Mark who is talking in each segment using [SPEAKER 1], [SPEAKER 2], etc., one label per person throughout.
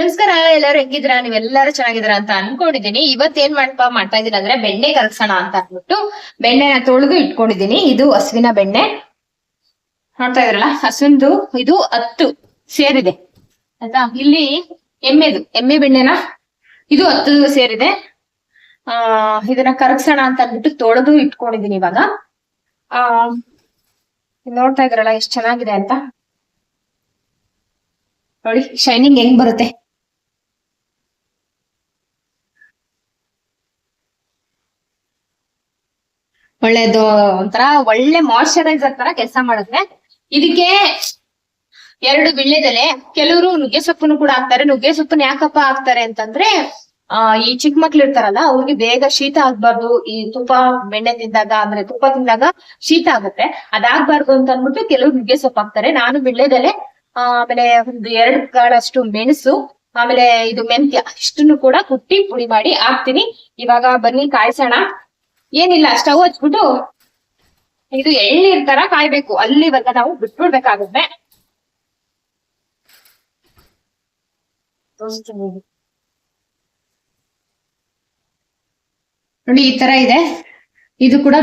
[SPEAKER 1] ನಮಸ್ಕಾರ, ಎಲ್ಲರೂ ಹೆಂಗಿದ್ರ ನೀವೆಲ್ಲರೂ ಚೆನ್ನಾಗಿದ್ರ ಅಂತ ಅನ್ಕೊಂಡಿದೀನಿ ಇವತ್ ಏನ್ ಮಾಡ್ಪಾ, ಮಾಡ್ತಾ ಇದೀನಿ ಅಂದ್ರೆ ಬೆಣ್ಣೆ ಕಲ್ಸೋಣ ಅಂತ ಅಂದ್ಬಿಟ್ಟು ಬೆಣ್ಣೆನ ತೊಳೆದು ಇಟ್ಕೊಂಡಿದೀನಿ ಇದು ಹಸುವಿನ ಬೆಣ್ಣೆ. ನೋಡ್ತಾ ಇದ್ರಲ್ಲ ಹಸುಂದು ಇದು ಹತ್ತು ಸೇರಿದೆ. ಆಯ್ತಾ? ಇಲ್ಲಿ ಎಮ್ಮೆದು, ಎಮ್ಮೆ ಬೆಣ್ಣೆನ ಇದು ಹತ್ತು ಸೇರಿದೆ. ಆ, ಇದನ್ನ ಕರಗ್ಸೋಣ ಅಂತ ಅಂದ್ಬಿಟ್ಟು ತೊಳೆದು ಇಟ್ಕೊಂಡಿದೀನಿ ಇವಾಗ. ಆ ನೋಡ್ತಾ ಇದ್ರಲ್ಲ, ಎಷ್ಟ್ ಚೆನ್ನಾಗಿದೆ ಅಂತ. ನೋಡಿ ಶೈನಿಂಗ್ ಹೆಂಗ್ ಬರುತ್ತೆ. ಒಳ್ಳೇದು ಒಂಥರ ಒಳ್ಳೆ ಮಾಯಶ್ಚರೈಸರ್ ತರ ಕೆಲಸ ಮಾಡುತ್ತೆ. ಇದಕ್ಕೆ ಎರಡು ವಿಳ್ಳೆದೆಲೆ ಕೆಲವರು ನುಗ್ಗೆ ಸೊಪ್ಪನ್ನು ಕೂಡ ಹಾಕ್ತಾರೆ. ನುಗ್ಗೆ ಸೊಪ್ಪನ್ನ ಯಾಕಪ್ಪ ಹಾಕ್ತಾರೆ ಅಂತಂದ್ರೆ ಆ ಈ ಚಿಕ್ಕ ಮಕ್ಳು ಇರ್ತಾರಲ್ಲ ಅವ್ರಿಗೆ ಬೇಗ ಶೀತ ಆಗ್ಬಾರ್ದು. ಈ ತುಪ್ಪ ಬೆಣ್ಣೆ ತಿಂದಾಗ ಅಂದ್ರೆ ತುಪ್ಪ ತಿಂದಾಗ ಶೀತ ಆಗುತ್ತೆ. ಅದಾಗ್ಬಾರ್ದು ಅಂತ ಅಂದ್ಬಿಟ್ಟು ಕೆಲವ್ರು ನುಗ್ಗೆ ಸೊಪ್ಪು ಹಾಕ್ತಾರೆ. ನಾನು ವಿಳ್ಳೆದೆಲೆ ಆ, ಆಮೇಲೆ ಒಂದು ಎರಡು ಕಾಳಷ್ಟು ಮೆಣಸು ಆಮೇಲೆ ಇದು ಮೆಂತ್ಯ ಇಷ್ಟನ್ನು ಕೂಡ ಕುಟ್ಟಿ ಪುಡಿ ಮಾಡಿ ಹಾಕ್ತೀನಿ. ಇವಾಗ ಬನ್ನಿ ಕಾಯ್ಸೋಣ. ಏನಿಲ್ಲ, ಸ್ಟವ್ ಹಚ್ಬಿಟ್ಟು ಇದು ಎಳ್ನೀರ್ ತರ ಕಾಯ್ಬೇಕು. ಅಲ್ಲಿವರೆಗ ನಾವು ಬಿಟ್ಬಿಡ್ಬೇಕಾಗುತ್ತೆ. ನೋಡಿ, ಈ ತರ ಇದೆ. ಇದು ಕೂಡ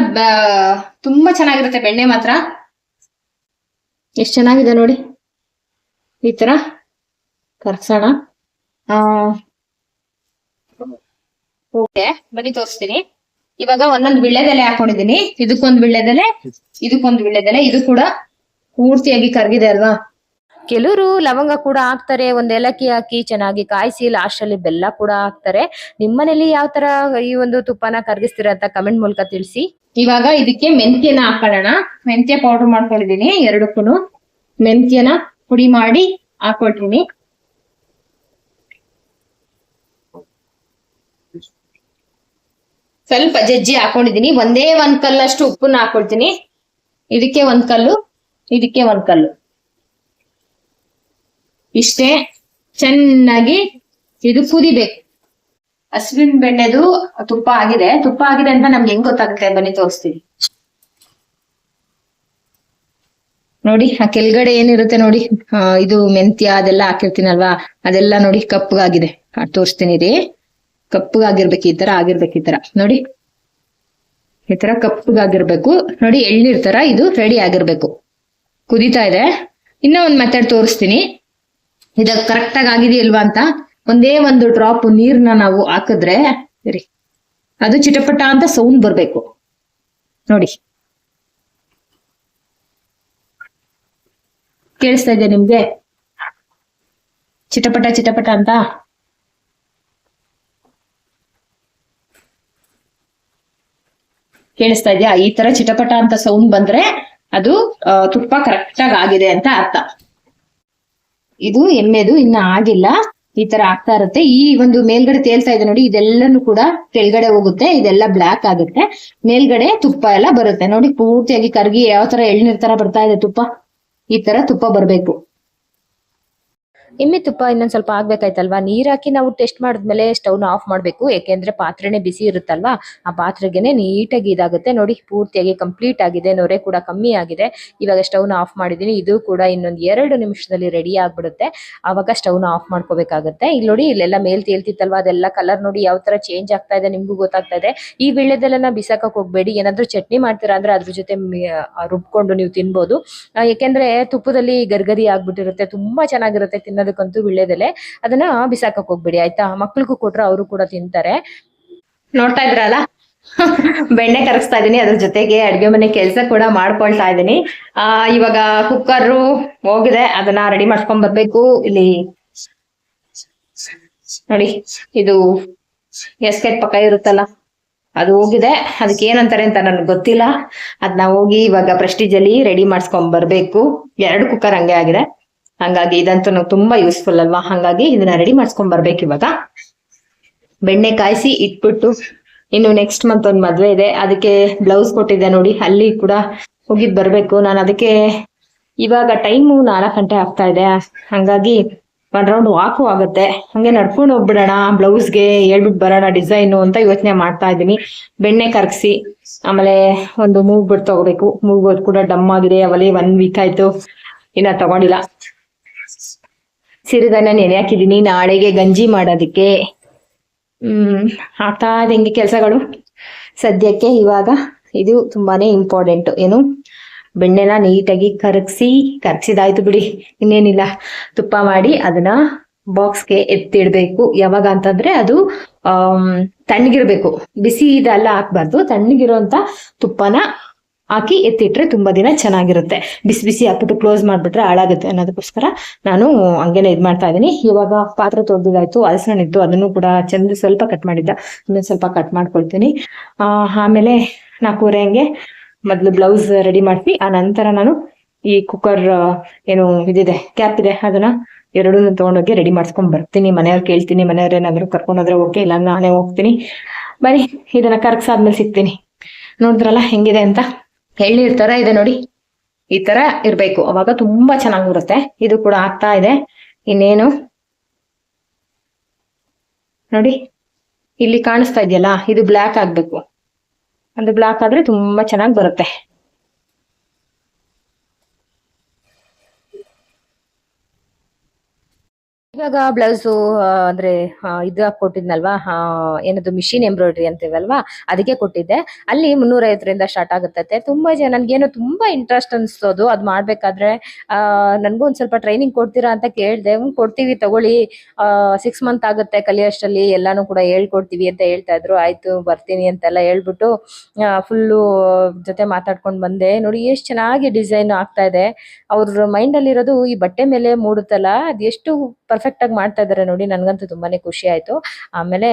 [SPEAKER 1] ತುಂಬಾ ಚೆನ್ನಾಗಿರುತ್ತೆ ಬೆಣ್ಣೆ ಮಾತ್ರ. ಎಷ್ಟ್ ಚೆನ್ನಾಗಿದೆ ನೋಡಿ. ಈ ತರ. ಕರ್ಸೋಣ. ಓಕೆ, ಬನ್ನಿ ತೋರಿಸ್ತೀನಿ. ಇವಾಗ ಒಂದೊಂದ್ ವಿಳ್ಳೆದೆಲೆ ಹಾಕೊಂಡಿದೀನಿ. ಇದಕ್ಕೊಂದು ವಿಳ್ಳೆದೆಲೆ ಇದಕ್ಕೊಂದು ವಿಳ್ಳೆದೆಲೆ ಇದು ಕೂಡ ಪೂರ್ತಿಯಾಗಿ ಕರ್ಗಿದೆ ಅಲ್ವಾ?
[SPEAKER 2] ಕೆಲವರು ಲವಂಗ ಕೂಡ ಹಾಕ್ತಾರೆ ಒಂದ್ ಏಲಕ್ಕಿ ಹಾಕಿ ಚೆನ್ನಾಗಿ ಕಾಯಿಸಿ ಲಾಸ್ಟ್ ಅಲ್ಲಿ ಬೆಲ್ಲ ಕೂಡ ಹಾಕ್ತಾರೆ. ನಿಮ್ಮನೇಲಿ ಯಾವ ತರ ಈ ಒಂದು ತುಪ್ಪನ ಕರಗಿಸ್ತೀರಾ ಅಂತ ಕಮೆಂಟ್ ಮೂಲಕ ತಿಳಿಸಿ.
[SPEAKER 1] ಇವಾಗ ಇದಕ್ಕೆ ಮೆಂತ್ಯನ ಹಾಕೊಳ್ಳೋಣ. ಮೆಂತ್ಯ ಪೌಡರ್ ಮಾಡ್ಕೊಂಡಿದೀನಿ ಎರಡಕ್ಕೂ ಮೆಂತ್ಯನ ಪುಡಿ ಮಾಡಿ ಹಾಕೊಳ್ತೀನಿ ಸ್ವಲ್ಪ ಜಜ್ಜಿ ಹಾಕೊಂಡಿದೀನಿ ಒಂದೇ ಒಂದ್ ಕಲ್ಲಷ್ಟು ಉಪ್ಪನ್ನ ಹಾಕೊಳ್ತೀನಿ. ಇದಕ್ಕೆ ಒಂದ್ ಕಲ್ಲು, ಇದಕ್ಕೆ ಒಂದ್ ಕಲ್ಲು. ಇಷ್ಟೇ. ಚೆನ್ನಾಗಿ ಇದು ಕುದಿಬೇಕು. ಹಸುವಿನ ಬೆಣ್ಣೆದು ತುಪ್ಪ ಆಗಿದೆ. ತುಪ್ಪ ಆಗಿದೆ ಅಂತ ನಮ್ಗೆ ಹೆಂಗ್ ಗೊತ್ತಾಗುತ್ತೆ? ಬನ್ನಿ ತೋರಿಸ್ತೀನಿ. ನೋಡಿ, ಆ ಕೆಳಗಡೆ ಏನಿರುತ್ತೆ ನೋಡಿ? ಇದು ಮೆಂತ್ಯ ಅದೆಲ್ಲ ಹಾಕಿರ್ತೀನಲ್ವಾ? ಅದೆಲ್ಲ ನೋಡಿ ಕಪ್ಪಗಾಗಿದೆ ತೋರಿಸ್ತೀನಿ ರೀ. ಕಪ್ಪಗಾಗಿರ್ಬೇಕು ಈ ತರ ಆಗಿರ್ಬೇಕು, ಈ ತರ. ನೋಡಿ. ಈ ತರ ಕಪ್ಪಗಾಗಿರ್ಬೇಕು. ನೋಡಿ, ಎಳ್ನೀರ್ ತರ ಇದು ರೆಡಿ ಆಗಿರ್ಬೇಕು. ಕುದೀತಾ ಇದೆ. ಇನ್ನ ಒಂದ್ ಮೆಥಡ್ ತೋರಿಸ್ತೀನಿ. ಇದ ಕರೆಕ್ಟ್ ಆಗಿ ಆಗಿದೆಯಲ್ವಾ ಅಂತ? ಒಂದೇ ಒಂದು ಡ್ರಾಪ್ ನೀರ್ನ ನಾವು ಹಾಕಿದ್ರೆ, ಸರಿ. ಅದು ಚಿಟಪಟ ಅಂತ ಸೌಂಡ್ ಬರ್ಬೇಕು. ನೋಡಿ. ಕೇಳಿಸ್ತಾ ಇದೆ ನಿಮ್ಗೆ? ಚಿಟಪಟ ಚಿಟಪಟ ಅಂತ? ಕೇಳಿಸ್ತಾ ಇದೆಯಾ? ಈ ತರ ಚಿಟಪಟ ಅಂತ ಸೌಂಡ್ ಬಂದ್ರೆ ಅದು ತುಪ್ಪ ಕರೆಕ್ಟ್ ಆಗಿ ಆಗಿದೆ ಅಂತ ಅರ್ಥ. ಇದು ಎಮ್ಮೆದು, ಇನ್ನ ಆಗಿಲ್ಲ. ಈ ತರ ಆಗ್ತಾ ಇರುತ್ತೆ. ಈ ಒಂದು ಮೇಲ್ಗಡೆ ತೇಲ್ತಾ ಇದೆ ನೋಡಿ, ಇದೆಲ್ಲನೂ ಕೂಡ ಕೆಳಗಡೆ ಹೋಗುತ್ತೆ. ಇದೆಲ್ಲ ಬ್ಲಾಕ್ ಆಗುತ್ತೆ. ಮೇಲ್ಗಡೆ ತುಪ್ಪ ಎಲ್ಲ ಬರುತ್ತೆ. ನೋಡಿ, ಪೂರ್ತಿಯಾಗಿ ಕರ್ಗಿ ಯಾವ ತರ ಎಳ್ನೀರ್ ತರ ಬರ್ತಾ ಇದೆ ತುಪ್ಪ. ಈ ತರ ತುಪ್ಪ ಬರ್ಬೇಕು.
[SPEAKER 2] ಎಮ್ಮೆ ತುಪ್ಪ ಇನ್ನೊಂದು ಸ್ವಲ್ಪ ಆಗ್ಬೇಕಾಯ್ತಲ್ವಾ? ನೀರ್ ಹಾಕಿ ನಾವು ಟೆಸ್ಟ್ ಮಾಡಿದ್ಮೇಲೆ ಸ್ಟವ್ನ ಆಫ್ ಮಾಡಬೇಕು. ಯಾಕೆಂದ್ರೆ ಪಾತ್ರೆನೇ ಬಿಸಿ ಇರುತ್ತಲ್ವಾ? ಆ ಪಾತ್ರೆಗೆನೆ ನೀಟಾಗಿ ಇದಾಗುತ್ತೆ. ನೋಡಿ, ಪೂರ್ತಿಯಾಗಿ ಕಂಪ್ಲೀಟ್ ಆಗಿದೆ. ನೊರೆ ಕೂಡ ಕಮ್ಮಿ ಆಗಿದೆ. ಇವಾಗ ಸ್ಟವ್ನ ಆಫ್ ಮಾಡಿದೀನಿ. ಇದು ಕೂಡ ಇನ್ನೊಂದು ಎರಡು ನಿಮಿಷದಲ್ಲಿ ರೆಡಿ ಆಗಿಬಿಡುತ್ತೆ. ಆವಾಗ ಸ್ಟವ್ನ ಆಫ್ ಮಾಡ್ಕೋಬೇಕಾಗುತ್ತೆ. ಇಲ್ಲಿ ನೋಡಿ, ಇಲ್ಲೆಲ್ಲ ಮೇಲ್ ತೇಳ್ತಿತ್ತಲ್ವಾ ಅದೆಲ್ಲ ಕಲರ್ ನೋಡಿ ಯಾವ ತರ ಚೇಂಜ್ ಆಗ್ತಾ ಇದೆ ನಿಮ್ಗೂ ಗೊತ್ತಾಗ್ತಾ ಇದೆ. ಈ ವಿಳ್ಳೆದೆಲ್ಲ ಬಿಸಾಕಕ್ ಹೋಗಬೇಡಿ. ಏನಾದ್ರೂ ಚಟ್ನಿ ಮಾಡ್ತೀರಾ ಅಂದ್ರೆ ಅದ್ರ ಜೊತೆ ರುಬ್ಕೊಂಡು ನೀವು ತಿನ್ಬೋದು. ಯಾಕೆಂದ್ರೆ ತುಪ್ಪದಲ್ಲಿ ಗರ್ಗರಿ ಆಗ್ಬಿಟ್ಟಿರುತ್ತೆ. ತುಂಬಾ ಚೆನ್ನಾಗಿರುತ್ತೆ ತಿನ್ನೋದಕ್ಕಂತೂ ವಿಳ್ಳೆದೆಲೆ ಅದನ್ನ ಬಿಸಾಕಕ್ ಹೋಗ್ಬಿಡಿ, ಆಯ್ತಾ? ಮಕ್ಳಿಗೂ ಕೊಟ್ರೆ ಅವರು ಕೂಡ ತಿಂತಾರೆ.
[SPEAKER 1] ನೋಡ್ತಾ ಇದ್ರಲ್ಲ? ಬೆಣ್ಣೆ ಕರಗಿಸ್ತಾ ಇದೀನಿ, ಅದ್ರ ಜೊತೆಗೆ ಅಡ್ಗೆ ಮನೆ ಕೆಲಸ ಕೂಡ ಮಾಡ್ಕೊಳ್ತಾ ಇದೀನಿ. ಆ, ಇವಾಗ ಕುಕ್ಕರ್ ಹೋಗಿದೆ, ಅದನ್ನ ರೆಡಿ ಮಾಡ್ಕೊಂಡ್ ಬರ್ಬೇಕು. ಇಲ್ಲಿ ನೋಡಿ, ಇದು ಎಸ್ಕೆಟ್ ಪಕ್ಕ ಇರುತ್ತಲ್ಲ, ಅದು ಹೋಗಿದೆ. ಅದಕ್ಕೆ ಏನಂತಾರೆ ಅಂತ ನನಗೆ ಗೊತ್ತಿಲ್ಲ. ಅದನ್ನ ಹೋಗಿ ಇವಾಗ ಪ್ರೆಸ್ಟೀಜ್ ಅಲ್ಲಿ ರೆಡಿ ಮಾಡಿಸ್ಕೊಂಡ್ ಬರ್ಬೇಕು. ಎರಡು ಕುಕ್ಕರ್ ಹಂಗೆ ಆಗಿದೆ. ಹಂಗಾಗಿ ಇದಂತೂ ನಂಗೆ ತುಂಬಾ ಯೂಸ್ಫುಲ್ ಅಲ್ವಾ? ಹಂಗಾಗಿ ಇದನ್ನ ರೆಡಿ ಮಾಡ್ಸ್ಕೊಂಡ್ ಬರ್ಬೇಕು ಇವಾಗ. ಬೆಣ್ಣೆ ಕಾಯಿಸಿ ಇಟ್ಬಿಟ್ಟು ಇನ್ನು ನೆಕ್ಸ್ಟ್ ಮಂತ್ ಒಂದ್ ಮದ್ವೆ ಇದೆ. ಅದಕ್ಕೆ ಬ್ಲೌಸ್ ಕೊಟ್ಟಿದ್ದೆ ನೋಡಿ, ಅಲ್ಲಿ ಕೂಡ ಹೋಗಿದ್ ಬರ್ಬೇಕು. ನಾನು ಅದಕ್ಕೆ ಇವಾಗ ಟೈಮು ನಾಲ್ಕು ಗಂಟೆ ಆಗ್ತಾ ಇದೆ. ಹಂಗಾಗಿ ಒಂದ್ ರೌಂಡ್ ವಾಕು ಆಗುತ್ತೆ. ಹಂಗೆ ನಡ್ಕೊಂಡು ಹೋಗ್ಬಿಡೋಣ ಬ್ಲೌಸ್ಗೆ ಹೇಳ್ಬಿಟ್ಟು ಬರೋಣ ಡಿಸೈನು ಅಂತ ಯೋಚನೆ ಮಾಡ್ತಾ ಇದ್ದೀನಿ. ಬೆಣ್ಣೆ ಕರಗಿಸಿ, ಆಮೇಲೆ ಒಂದು ಮೂಗ್ ಬಿಟ್ಟು ತಗೋಬೇಕು. ಮೂಗ್ ಕೂಡ ಡಮ್ ಆಗಿದೆ. ಅವಲೇ ಒನ್ ವೀಕ್ ಆಯ್ತು. ಇನ್ನ ತಗೊಂಡಿಲ್ಲ. ಸಿರಿಧಾನ್ಯ ನೆನೆ ಹಾಕಿದೀನಿ, ನಾಳೆಗೆ ಗಂಜಿ ಮಾಡೋದಕ್ಕೆ. ಹ್ಮ್, ಆಗ್ತಾ ಹೆಂಗೆ ಕೆಲಸಗಳು. ಸದ್ಯಕ್ಕೆ ಇವಾಗ ಇದು ತುಂಬಾನೇ ಇಂಪಾರ್ಟೆಂಟ್ ಏನು? ಬೆಣ್ಣೆನ ನೀಟಾಗಿ ಕರಗಿಸಿ ಕರಗಿಸಿದಾಯ್ತು ಬಿಡಿ. ಇನ್ನೇನಿಲ್ಲ. ತುಪ್ಪ ಮಾಡಿ ಅದನ್ನ ಬಾಕ್ಸ್ಗೆ ಎತ್ತಿಡ್ಬೇಕು. ಯಾವಾಗ ಅಂತಂದ್ರೆ ಅದು ತಣ್ಣಗಿರಬೇಕು. ಬಿಸಿ ಇದೆಲ್ಲ ಹಾಕ್ಬಾರ್ದು. ತಣ್ಣಗಿರುವಂತ ತುಪ್ಪನ ಹಾಕಿ ಎತ್ತಿಟ್ರೆ ತುಂಬಾ ದಿನ ಚೆನ್ನಾಗಿರುತ್ತೆ. ಬಿಸಿ ಬಿಸಿ ಹಾಕ್ಬಿಟ್ಟು ಕ್ಲೋಸ್ ಮಾಡ್ಬಿಟ್ರೆ ಹಾಳಾಗುತ್ತೆ ಅನ್ನೋದಕ್ಕೋಸ್ಕರ ನಾನು ಹಂಗೇನೆ ಇದ್ ಮಾಡ್ತಾ ಇದೀನಿ ಇವಾಗ ಪಾತ್ರೆ ಹಲಸಿನ ಇತ್ತು ಅದನ್ನು ಕೂಡ ಚಂದ ಸ್ವಲ್ಪ ಕಟ್ ಮಾಡಿದ್ದ. ಇನ್ನೊಂದ್ ಸ್ವಲ್ಪ ಕಟ್ ಮಾಡ್ಕೊಳ್ತೀನಿ. ಆಮೇಲೆ ನಾಲ್ಕೂವರೆ ಹಂಗೆ ಮೊದ್ಲು ಬ್ಲೌಸ್ ರೆಡಿ ಮಾಡ್ತೀನಿ ಆ ನಂತರ ನಾನು ಈ ಕುಕ್ಕರ್ ಏನು ಇದಿದೆ ಕ್ಯಾಪ್ ಇದೆ, ಅದನ್ನ ಎರಡೂ ತಗೊಂಡೋಗಿ ರೆಡಿ ಮಾಡ್ಸ್ಕೊಂಡ್ ಬರ್ತೀನಿ. ಮನೆಯವ್ರು ಕೇಳ್ತೀನಿ, ಮನೆಯವ್ರ ಏನಾದ್ರು ಕರ್ಕೊಂಡೋದ್ರೆ ಓಕೆ ಇಲ್ಲ ನಾನೇ ಹೋಗ್ತೀನಿ. ಬನ್ನಿ, ಇದನ್ನ ಕರ್ಗ್ಸಾದ್ಮೇಲೆ ಸಿಗ್ತೀನಿ. ನೋಡಿದ್ರಲ್ಲ ಹೆಂಗಿದೆ ಅಂತ? ಎಳ್ನೀರ್ ತರ ಇದೆ ನೋಡಿ. ಈ ತರ ಇರ್ಬೇಕು. ಅವಾಗ ತುಂಬಾ ಚೆನ್ನಾಗಿ ಬರುತ್ತೆ ಇದು ಕೂಡ ಆಗ್ತಾ ಇದೆ. ಇನ್ನೇನು? ನೋಡಿ. ಇಲ್ಲಿ ಕಾಣಿಸ್ತಾ ಇದೆಯಲ್ಲ? ಇದು ಬ್ಲ್ಯಾಕ್ ಆಗ್ಬೇಕು. ಅದು ಬ್ಲ್ಯಾಕ್ ಆದ್ರೆ ತುಂಬಾ ಚೆನ್ನಾಗಿ ಬರುತ್ತೆ.
[SPEAKER 2] ಇವಾಗ ಬ್ಲೌಸು ಅಂದ್ರೆ ಇದು ಕೊಟ್ಟಿದ್ನಲ್ವಾ ಏನದು ಮಿಷಿನ್ ಎಂಬ್ರಾಯ್ಡ್ರಿ ಅಂತೀವಲ್ವಾ, ಅದಕ್ಕೆ ಕೊಟ್ಟಿದ್ದೆ. ಅಲ್ಲಿ ಮುನ್ನೂರ ಐವತ್ತರಿಂದ ಸ್ಟಾರ್ಟ್ ಆಗುತ್ತೆ ತುಂಬಾ ಜನ, ನನ್ಗೇನೋ ತುಂಬಾ ಇಂಟ್ರೆಸ್ಟ್ ಅನ್ಸೋದು. ಅದ್ ಮಾಡ್ಬೇಕಾದ್ರೆ ನನ್ಗೂ ಒಂದ್ ಸ್ವಲ್ಪ ಟ್ರೈನಿಂಗ್ ಕೊಡ್ತೀರಾ ಅಂತ ಕೇಳಿದೆ. ಕೊಡ್ತೀವಿ ತಗೊಳ್ಳಿ. ಸಿಕ್ಸ್ ಮಂತ್ ಆಗುತ್ತೆ ಕಲಿಯೋಷ್ಟರಲ್ಲಿ ಎಲ್ಲಾನು ಕೂಡ ಹೇಳ್ಕೊಡ್ತೀವಿ ಅಂತ ಹೇಳ್ತಾ ಇದ್ರು. ಆಯ್ತು, ಬರ್ತೀನಿ ಅಂತೆಲ್ಲ ಹೇಳ್ಬಿಟ್ಟು ಫುಲ್ಲು ಜೊತೆ ಮಾತಾಡ್ಕೊಂಡು ಬಂದೆ. ನೋಡಿ, ಎಷ್ಟ್ ಚೆನ್ನಾಗಿ ಡಿಸೈನ್ ಆಗ್ತಾ ಇದೆ. ಅವ್ರ ಮೈಂಡ್ ಅಲ್ಲಿ ಇರೋದು ಈ ಬಟ್ಟೆ ಮೇಲೆ ಮೂಡುತ್ತಲ್ಲ, ಅದು ಎಷ್ಟು ಆಗಿ ಮಾಡ್ತಾ ಇದಾರೆ ನೋಡಿ, ನನ್ಗಂತೂ ತುಂಬಾನೇ ಖುಷಿ ಆಯ್ತು. ಆಮೇಲೆ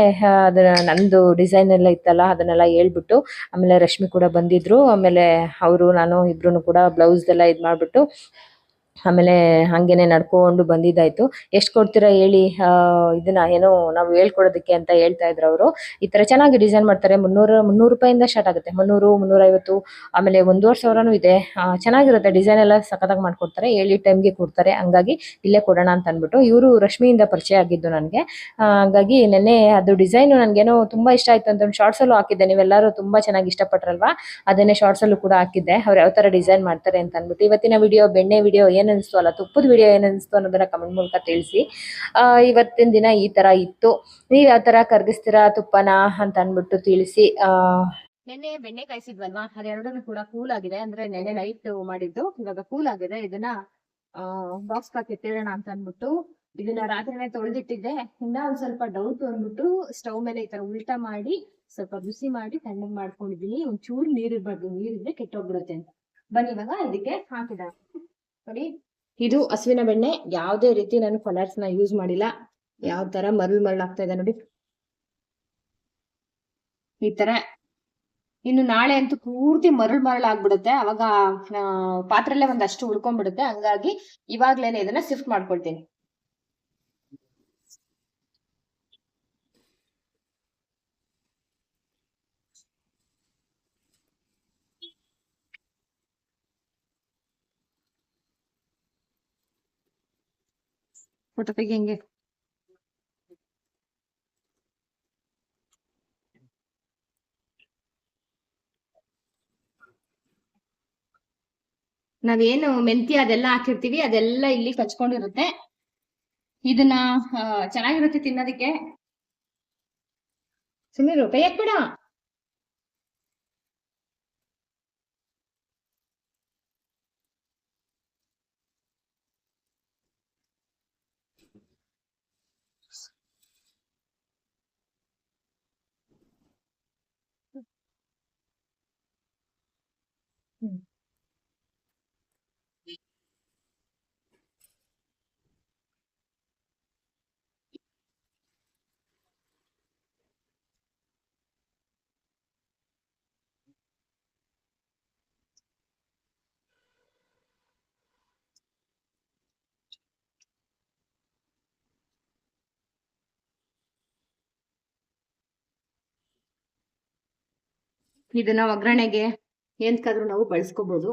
[SPEAKER 2] ಅದನ್ನ ನಂದು ಡಿಸೈನ್ ಎಲ್ಲ ಇತ್ತಲ್ಲ, ಅದನ್ನೆಲ್ಲ ಹೇಳ್ಬಿಟ್ಟು, ಆಮೇಲೆ ರಶ್ಮಿ ಕೂಡ ಬಂದಿದ್ರು. ಆಮೇಲೆ ಅವರು, ನಾನು ಇಬ್ರು ಕೂಡ ಬ್ಲೌಸ್ ಎಲ್ಲ ಇದ್ ಮಾಡ್ಬಿಟ್ಟು ಆಮೇಲೆ ಹಂಗೇನೆ ನಡ್ಕೊಂಡು ಬಂದಿದ್ದಾಯ್ತು. ಎಷ್ಟು ಕೊಡ್ತೀರಾ ಹೇಳಿ? ಇದನ್ನ ಏನೋ ನಾವು ಹೇಳ್ಕೊಡೋದಕ್ಕೆ ಅಂತ ಹೇಳ್ತಾ ಇದ್ರು ಅವರು. ಈ ತರ ಚೆನ್ನಾಗಿ ಡಿಸೈನ್ ಮಾಡ್ತಾರೆ. ಮುನ್ನೂರು ಮುನ್ನೂರು ರೂಪಾಯಿಂದ ಸ್ಟಾರ್ಟ್ ಆಗುತ್ತೆ. ಮುನ್ನೂರು, ಮುನ್ನೂರೈವತ್ತು, ಆಮೇಲೆ ಒಂದೂವರೆ ಸಾವಿರನೂ ಇದೆ. ಚೆನ್ನಾಗಿರುತ್ತೆ. ಡಿಸೈನ್ ಎಲ್ಲ ಸಖತ್ತಾಗಿ ಮಾಡ್ಕೊಡ್ತಾರೆ. ಹೇಳಿ ಟೈಮ್ಗೆ ಕೊಡ್ತಾರೆ. ಹಂಗಾಗಿ ಇಲ್ಲೇ ಕೊಡೋಣ ಅಂತ ಅಂದ್ಬಿಟ್ಟು ಇವರು ರಶ್ಮಿಯಿಂದ ಪರಿಚಯ ಆಗಿದ್ದು ನನಗೆ. ಹಂಗಾಗಿ ನೆನ್ನೆ ಅದು ಡಿಸೈನ್ ನನಗೇನೋ ತುಂಬಾ ಇಷ್ಟ ಆಯ್ತು ಅಂತ ಶಾರ್ಟ್ಸ್ ಅಲ್ಲೂ ಹಾಕಿದ್ದೆ. ನೀವೆಲ್ಲರೂ ತುಂಬಾ ಚೆನ್ನಾಗಿ ಇಷ್ಟಪಟ್ರಲ್ವಾ? ಅದನ್ನೇ ಶಾರ್ಟ್ಸಲ್ಲೂ ಕೂಡ ಹಾಕಿದ್ದೆ. ಅವ್ರು ಯಾವ ತರ ಡಿಸೈನ್ ಮಾಡ್ತಾರೆ ಅಂತ ಅಂದ್ಬಿಟ್ಟು ಇವತ್ತಿನ ವಿಡಿಯೋ ಬೆಣ್ಣೆ ವಿಡಿಯೋ ಏನ್ ಅನಿಸ್ತು ಅಲ್ಲ, ತುಪ್ಪದ ವಿಡಿಯೋ ಏನನ್ನಿಸ್ತು ಅನ್ನೋದನ್ನ ಕಮೆಂಟ್ ಮೂಲಕ ತಿಳಿಸಿ. ಇವತ್ತಿನ ದಿನ ಈ ತರ ಇತ್ತು. ನೀವ್ ಯಾವ ತರ ಕರ್ಗಿಸ್ತೀರಾ ತುಪ್ಪನ ಅಂತ ಅಂದ್ಬಿಟ್ಟು ತಿಳಿಸಿ.
[SPEAKER 1] ನೆನ್ನೆ ಬೆಣ್ಣೆ ಕಾಯಿಸಿದ್ವಲ್ವಾ? ಅದೆರಡನ್ನು ಕೂಡ ಕೂಲ್ ಆಗಿದೆ. ಅಂದ್ರೆ ನೆನ್ನೆ ನೈಟ್ ಮಾಡಿದ್ದು. ಇವಾಗ ಕೂಲ್ ಆಗಿದೆ. ಇದನ್ನ ಬಾಕ್ಸ್ ಎತ್ತಿಡೋಣ ಅಂತ ಅಂದ್ಬಿಟ್ಟು ಇದನ್ನ ರಾತ್ರಿನೇ ತೊಳೆದಿಟ್ಟಿದ್ದೆ. ಇನ್ನ ಒಂದ್ ಸ್ವಲ್ಪ ಡೌಟ್ ಅಂದ್ಬಿಟ್ಟು ಸ್ಟವ್ ಮೇಲೆ ಈ ತರ ಉಲ್ಟಾ ಮಾಡಿ ಸ್ವಲ್ಪ ಬಿಸಿ ಮಾಡಿ ತಣ್ಣಗ್ ಮಾಡ್ಕೊಂಡಿದೀನಿ ಒಂದ್ ಚೂರು ನೀರ್ ಇರ್ಬಾರ್ದು ನೀರಿದ್ರೆ ಕೆಟ್ಟೋಗ್ಬಿಡುತ್ತೆ ಅಂತ. ಬನ್ನಿ ಇವಾಗ, ಇದಕ್ಕೆ ಹಾಕಿದ. ನೋಡಿ, ಇದು ಹಸುವಿನ ಬೆಣ್ಣೆ. ಯಾವುದೇ ರೀತಿ ನಾನು ಕಲರ್ಸ್ನ ಯೂಸ್ ಮಾಡಿಲ್ಲ. ಯಾವ ತರ ಮರಳು ಮರಳಾಗ್ತಾ ಇದೆ ನೋಡಿ. ಈ ತರ. ಇನ್ನು ನಾಳೆ ಅಂತೂ ಪೂರ್ತಿ ಮರಳು ಮರಳು ಆಗ್ಬಿಡುತ್ತೆ. ಅವಾಗ ಪಾತ್ರೆಲ್ಲೇ ಒಂದಷ್ಟು ಉಳ್ಕೊಂಡ್ಬಿಡುತ್ತೆ ಹಂಗಾಗಿ ಇವಾಗ್ಲೇನೆ ಇದನ್ನ ಶಿಫ್ಟ್ ಮಾಡ್ಕೊಳ್ತೀನಿ. ಫೋಟೋ ತೆಗಿ ಹೆಂಗೆ ನಾವೇನು ಮೆಂತಿ ಅದೆಲ್ಲ ಹಾಕಿರ್ತೀವಿ, ಅದೆಲ್ಲ ಇಲ್ಲಿ ಕಚ್ಕೊಂಡಿರುತ್ತೆ. ಇದನ್ನ ಚೆನ್ನಾಗಿರುತ್ತೆ ತಿನ್ನೋದಕ್ಕೆ. ಸುಮ್ಮನೆ ಕೈ ಹಾಕ್ಬೇಡ ಇದನ್ನ ಒಗ್ಗರಣೆಗೆ ಏನ್ಕಾದ್ರೂ ನಾವು ಬಳಸ್ಕೋಬಹುದು